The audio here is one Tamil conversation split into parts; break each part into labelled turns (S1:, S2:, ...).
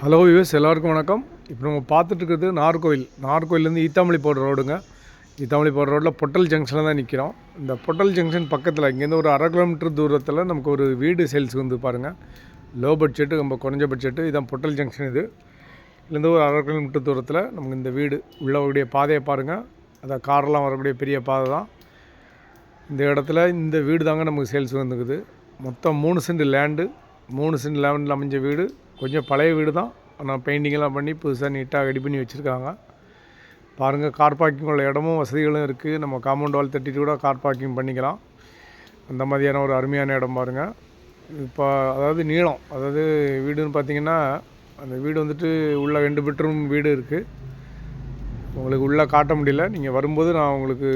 S1: ஹலோ யூஎஸ் எல்லாருக்கும் வணக்கம். இப்போ நம்ம பார்த்துட்ருக்கிறது நார்கோவில். நார்கோவில்லேருந்து நார்கோயிலேருந்து ஈத்தாமலி போடுற ரோடுங்க. ஈத்தாமலி போடுற ரோட்டில் பொட்டல் ஜங்ஷனில் தான் நிற்கிறோம் இந்த பொட்டல் ஜங்ஷன் பக்கத்தில் இங்கேருந்து ஒரு அரை கிலோமீட்டர் தூரத்தில் நமக்கு ஒரு வீடு சேல்ஸ் வந்து பாருங்கள் லோ பட்ஜெட்டு ரொம்ப குறைஞ்ச பட்ஜெட்டு இதுதான் பொட்டல் ஜங்ஷன் இது. இதுலேருந்து ஒரு அரை கிலோமீட்டர் தூரத்தில் நமக்கு இந்த வீடு உள்ளவருடைய பாதையை பாருங்கள் அந்த காரெல்லாம் வரக்கூடிய பெரிய பாதை தான். இந்த இடத்துல இந்த வீடு தாங்க நமக்கு சேல்ஸ் வந்துக்குது மொத்தம் மூணு சென்ட் லேண்டு மூணு சென்ட் லேண்டில் அமைஞ்ச வீடு. கொஞ்சம் பழைய வீடு தான். ஆனால் பெயிண்டிங்கெல்லாம் பண்ணி புதுசாக நீட்டாக ரெடி பண்ணி வச்சுருக்காங்க. பாருங்கள் கார் பார்க்கிங் உள்ள இடமும் வசதிகளும் இருக்குது நம்ம காம்பவுண்ட் வால் தட்டிட்டு கூட கார் பார்க்கிங் பண்ணிக்கலாம். அந்த மாதிரியான ஒரு அருமையான இடம் பாருங்கள் இப்போ அதாவது நீளம். அதாவது வீடுன்னு பார்த்தீங்கன்னா அந்த வீடு வந்துட்டு உள்ள ரெண்டு பெட்ரூம் வீடு இருக்குது உங்களுக்கு உள்ளே காட்ட முடியல. நீங்கள் வரும்போது நான் உங்களுக்கு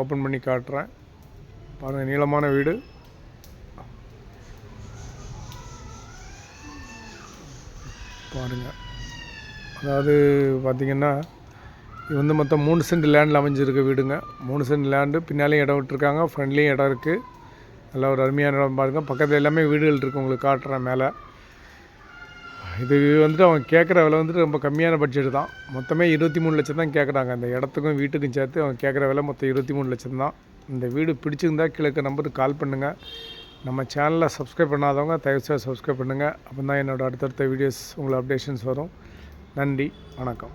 S1: ஓப்பன் பண்ணி காட்டுறேன். பாருங்கள் நீளமான வீடு. பாருங்கள் அதாவது பார்த்திங்கன்னா இது வந்து மொத்தம் மூணு சென்ட் லேண்டில் அமைஞ்சிருக்க வீடுங்க. மூணு சென்ட் லேண்டு பின்னாலேயும் இடம் விட்டுருக்காங்க ஃப்ரெண்ட்லேயும் இடம் இருக்குது நல்ல ஒரு அருமையான இடம் பாருங்கள் பக்கத்தில் எல்லாமே வீடுகள் இருக்குது உங்களுக்கு காட்டுறேன் மேலே. இது வந்துட்டு அவங்க கேட்குற விலை வந்துட்டு ரொம்ப கம்மியான பட்ஜெட் தான். மொத்தமே இருபத்தி மூணு லட்சம் தான் கேட்குறாங்க அந்த இடத்துக்கும் வீட்டுக்கும் சேர்த்து அவங்க கேட்குற விலை மொத்தம் இருபத்தி மூணு லட்சம் தான். இந்த வீடு பிடிச்சிருந்தா கிழக்கு நம்பருக்கு கால் பண்ணுங்கள் நம்ம சேனலை சப்ஸ்கிரைப் பண்ணாதவங்க தயவுசெய்து சப்ஸ்கிரைப் பண்ணுங்கள் அப்போ தான் என்னோடய அடுத்தடுத்த வீடியோஸ் உங்களுக்கு அப்டேஷன்ஸ் வரும். நன்றி வணக்கம்.